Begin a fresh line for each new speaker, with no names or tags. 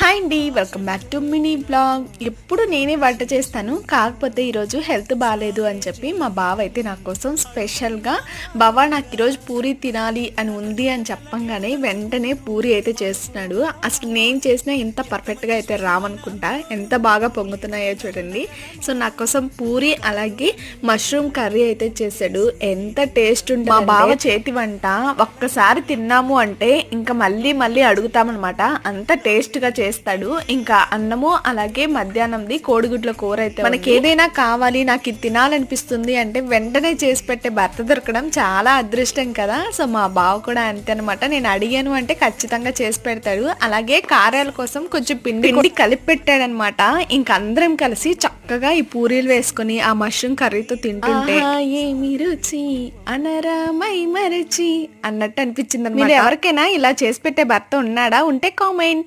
Hi అండి welcome back to mini blog. ఎప్పుడు నేనే వంట చేస్తాను కాకపోతే ఈరోజు హెల్త్ బాగాలేదు అని చెప్పి మా బావ అయితే నా కోసం స్పెషల్గా బావ నాకు ఈరోజు పూరి తినాలి అని ఉంది అని చెప్పంగానే వెంటనే పూరి అయితే చేస్తున్నాడు. అసలు నేను చేసినా ఇంత పర్ఫెక్ట్గా అయితే రావనుకుంటా. ఎంత బాగా పొంగుతున్నాయో చూడండి. సో నా కోసం పూరి అలాగే మష్రూమ్ కర్రీ అయితే చేశాడు. ఎంత టేస్ట్ ఉంటుంది మా బావ చేతి వంట ఒక్కసారి తిన్నాము అంటే ఇంకా మళ్ళీ మళ్ళీ అడుగుతామన్నమాట. అంత టేస్ట్గా చేస్తాడు. ఇంకా అన్నము అలాగే మధ్యాహ్నంది కోడిగుడ్ల కూర అయితే మనకి ఏదైనా కావాలి నాకు ఇది తినాలనిపిస్తుంది అంటే వెంటనే చేసి పెట్టే భర్త దొరకడం చాలా అదృష్టం కదా. సో మా బావ కూడా అంతే అనమాట నేను అడిగాను అంటే ఖచ్చితంగా చేసి పెడతాడు. అలాగే కారాల కోసం కొంచెం పిండి పిండి కలిపి పెట్టాడనమాట ఇంకా అందరం కలిసి చక్కగా ఈ పూరీలు వేసుకొని ఆ మష్రూమ్ కర్రీతో తింటుంటే ఏమి రుచి? అనరామై మరచి అన్నట్టు అనిపించింది అనమాట ఎవరికైనా ఇలా చేసి పెట్టే భర్త ఉన్నాడా? ఉంటే కామెంట్.